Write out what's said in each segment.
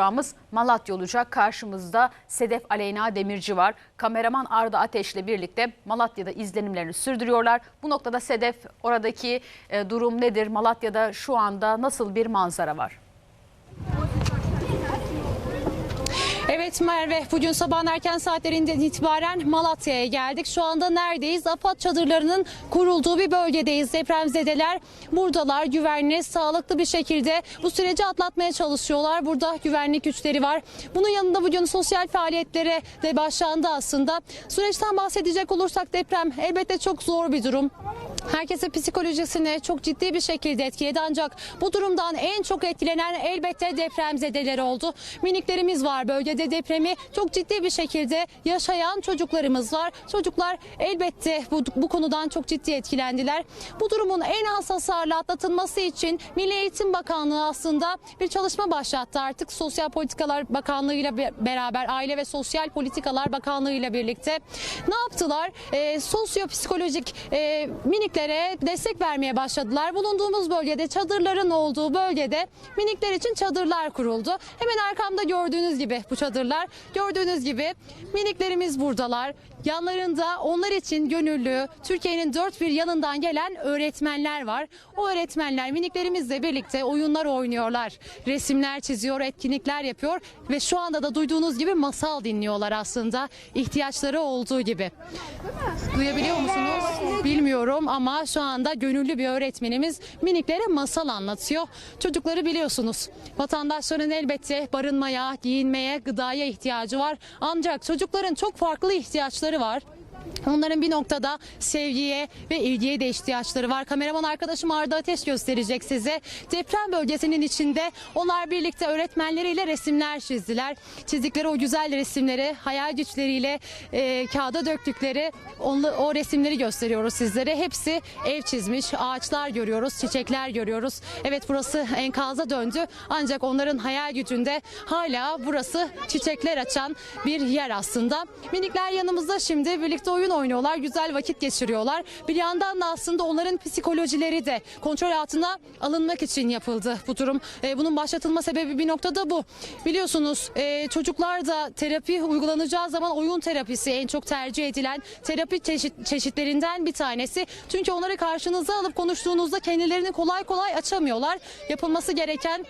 durağımız Malatya olacak. Karşımızda Sedef Aleyna Demirci var. Kameraman Arda Ateş'le birlikte Malatya'da izlenimlerini sürdürüyorlar. Bu noktada Sedef oradaki e, durum nedir? Malatya'da şu anda nasıl bir manzara var? Merve, bugün sabahın erken saatlerinden itibaren Malatya'ya geldik. Şu anda neredeyiz? AFAD çadırlarının kurulduğu bir bölgedeyiz. Depremzedeler buradalar. Güvenli, sağlıklı bir şekilde bu süreci atlatmaya çalışıyorlar. Burada güvenlik güçleri var. Bunun yanında bugün sosyal faaliyetlere de başlandı aslında. Süreçten bahsedecek olursak deprem elbette çok zor bir durum. Herkese psikolojisini çok ciddi bir şekilde etkiledi ancak bu durumdan en çok etkilenen elbette depremzedeler oldu. Miniklerimiz var bölgede depremi çok ciddi bir şekilde yaşayan çocuklarımız var. Çocuklar elbette bu, bu konudan çok ciddi etkilendiler. Bu durumun en az hasarlı atlatılması için Milli Eğitim Bakanlığı aslında bir çalışma başlattı artık Sosyal Politikalar Bakanlığı ile be- beraber Aile ve Sosyal Politikalar Bakanlığı ile birlikte ne yaptılar? Ee, sosyopsikolojik e, miniklere destek vermeye başladılar. Bulunduğumuz bölgede çadırların olduğu bölgede minikler için çadırlar kuruldu. Hemen arkamda gördüğünüz gibi bu çadırlar. Gördüğünüz gibi miniklerimiz buradalar. Yanlarında onlar için gönüllü Türkiye'nin dört bir yanından gelen öğretmenler var. O öğretmenler miniklerimizle birlikte oyunlar oynuyorlar. Resimler çiziyor, etkinlikler yapıyor ve şu anda da duyduğunuz gibi masal dinliyorlar aslında ihtiyaçları olduğu gibi. Duyabiliyor musunuz? Bilmiyorum ama şu anda gönüllü bir öğretmenimiz miniklere masal anlatıyor. Çocukları biliyorsunuz. Vatandaşların elbette barınmaya, giyinmeye, gıdaya ihtiyacı var. Ancak çocukların çok farklı ihtiyaçları var. Onların bir noktada sevgiye ve ilgiye de ihtiyaçları var. Kameraman arkadaşım Arda Ateş gösterecek size. Deprem bölgesinin içinde onlar birlikte öğretmenleriyle resimler çizdiler. Çizdikleri o güzel resimleri hayal güçleriyle e, kağıda döktükleri onlu- o resimleri gösteriyoruz sizlere. Hepsi ev çizmiş, ağaçlar görüyoruz, çiçekler görüyoruz. Evet burası enkaza döndü ancak onların hayal gücünde hala burası çiçekler açan bir yer aslında. Minikler yanımızda şimdi birlikte oyun oynuyorlar, güzel vakit geçiriyorlar. Bir yandan da aslında onların psikolojileri de kontrol altına alınmak için yapıldı bu durum. E, bunun başlatılma sebebi bir noktada bu. Biliyorsunuz e, çocuklar da terapi uygulanacağı zaman oyun terapisi en çok tercih edilen terapi çeşit, çeşitlerinden bir tanesi. Çünkü onları karşınıza alıp konuştuğunuzda kendilerini kolay kolay açamıyorlar. Yapılması gereken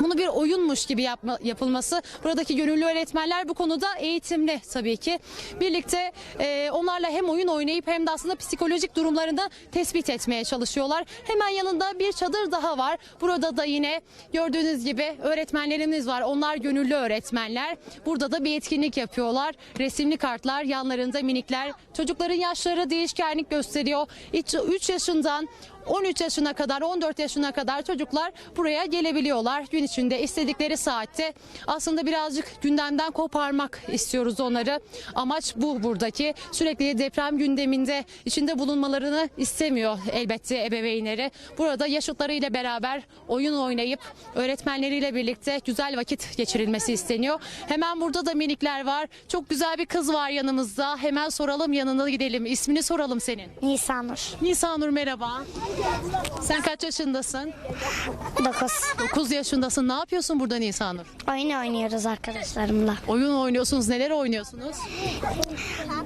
bunu bir oyunmuş gibi yapma, yapılması. Buradaki gönüllü öğretmenler bu konuda eğitimli tabii ki. Birlikte e, onlarla hem oyun oynayıp hem de aslında psikolojik durumlarını tespit etmeye çalışıyorlar. Hemen yanında bir çadır daha var. Burada da yine gördüğünüz gibi öğretmenlerimiz var. Onlar gönüllü öğretmenler. Burada da bir etkinlik yapıyorlar. Resimli kartlar, yanlarında minikler. Çocukların yaşları değişkenlik gösteriyor. 3 yaşından 13 yaşına kadar 14 yaşına kadar çocuklar buraya gelebiliyorlar. Gün içinde istedikleri saatte aslında birazcık gündemden koparmak istiyoruz onları. Amaç bu buradaki. Sürekli deprem gündeminde içinde bulunmalarını istemiyor elbette ebeveynleri. Burada yaşıtlarıyla beraber oyun oynayıp öğretmenleriyle birlikte güzel vakit geçirilmesi isteniyor. Hemen burada da minikler var. Çok güzel bir kız var yanımızda. Hemen soralım yanına gidelim. İsmini soralım senin. Nisanur. Nisanur merhaba. Sen kaç yaşındasın? 9. 9 yaşındasın. Ne yapıyorsun burada Nisanur? Oyun oynuyoruz arkadaşlarımla. Oyun oynuyorsunuz. Neler oynuyorsunuz?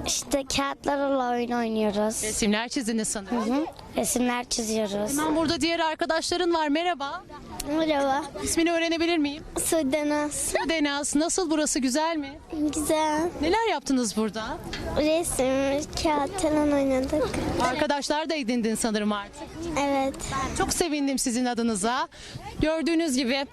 İşte kağıtlarla oyun oynuyoruz. Resimler çizdiniz sanırım. Hı? Resimler çiziyoruz. Hemen burada diğer arkadaşların var. Merhaba. Merhaba. İsmini öğrenebilir miyim? Sudenas. Denas. Nasıl burası? Güzel mi? Güzel. Neler yaptınız burada? Resim, kağıt falan oynadık. Arkadaşlar da edindin sanırım artık. Evet. Çok sevindim sizin adınıza. Gördüğünüz gibi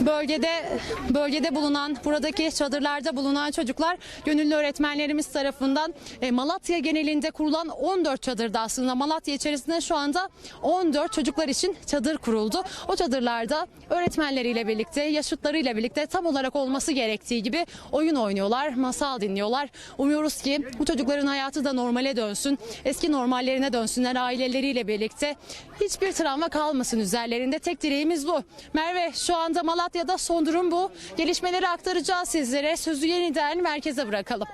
bölgede bölgede bulunan buradaki çadırlarda bulunan çocuklar gönüllü öğretmenlerimiz tarafından e, Malatya genelinde kurulan 14 çadırda aslında Malatya içerisinde şu anda 14 çocuklar için çadır kuruldu. O çadırlarda öğretmenleriyle birlikte yaşıtlarıyla birlikte tam olarak olması gerektiği gibi oyun oynuyorlar, masal dinliyorlar. Umuyoruz ki bu çocukların hayatı da normale dönsün, eski normallerine dönsünler aileleriyle birlikte. Hiçbir travma kalmasın üzerlerinde. Tek dileğimiz bu. Merve şu anda Malatya'da son durum bu. Gelişmeleri aktaracağız sizlere. Sözü yeniden merkeze bırakalım.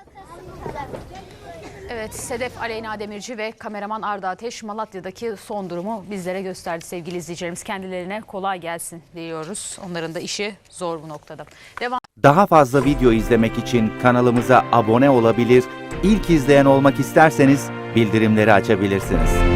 Evet, Sedef Aleyna Demirci ve kameraman Arda Ateş Malatya'daki son durumu bizlere gösterdi sevgili izleyicilerimiz. Kendilerine kolay gelsin diyoruz. Onların da işi zor bu noktada. Devam Daha fazla video izlemek için kanalımıza abone olabilir, ilk izleyen olmak isterseniz bildirimleri açabilirsiniz.